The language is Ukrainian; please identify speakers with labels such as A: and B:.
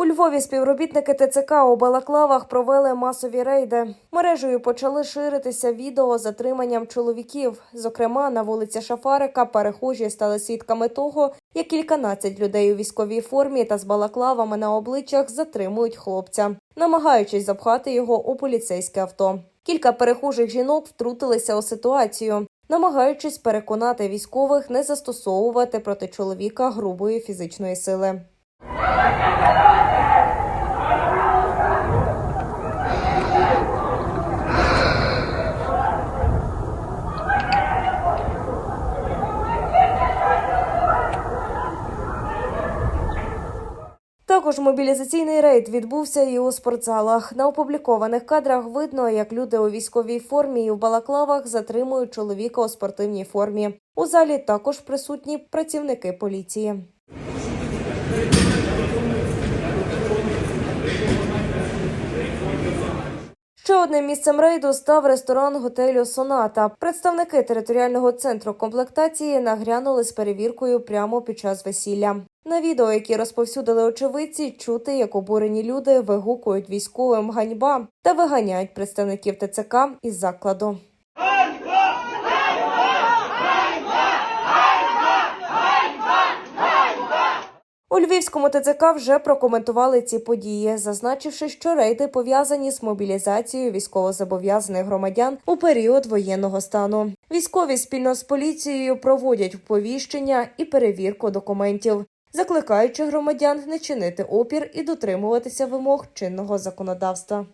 A: У Львові співробітники ТЦК у Балаклавах провели масові рейди. Мережею почали ширитися відео з затриманням чоловіків. Зокрема, на вулиці Шафарика перехожі стали свідками того, як кільканадцять людей у військовій формі та з балаклавами на обличчях затримують хлопця, намагаючись запхати його у поліцейське авто. Кілька перехожих жінок втрутилися у ситуацію, намагаючись переконати військових не застосовувати проти чоловіка грубої фізичної сили. Також мобілізаційний рейд відбувся і у спортзалах. На опублікованих кадрах видно, як люди у військовій формі і в балаклавах затримують чоловіка у спортивній формі. У залі також присутні працівники поліції. Ще одним місцем рейду став ресторан готелю Соната. Представники територіального центру комплектації нагрянули з перевіркою прямо під час весілля. На відео, які розповсюдили очевидці, чути, як обурені люди вигукують військовим ганьба та виганяють представників ТЦК із закладу. У Львівському ТЦК вже прокоментували ці події, зазначивши, що рейди пов'язані з мобілізацією військовозобов'язаних громадян у період воєнного стану. Військові спільно з поліцією проводять вповіщення і перевірку документів, закликаючи громадян не чинити опір і дотримуватися вимог чинного законодавства.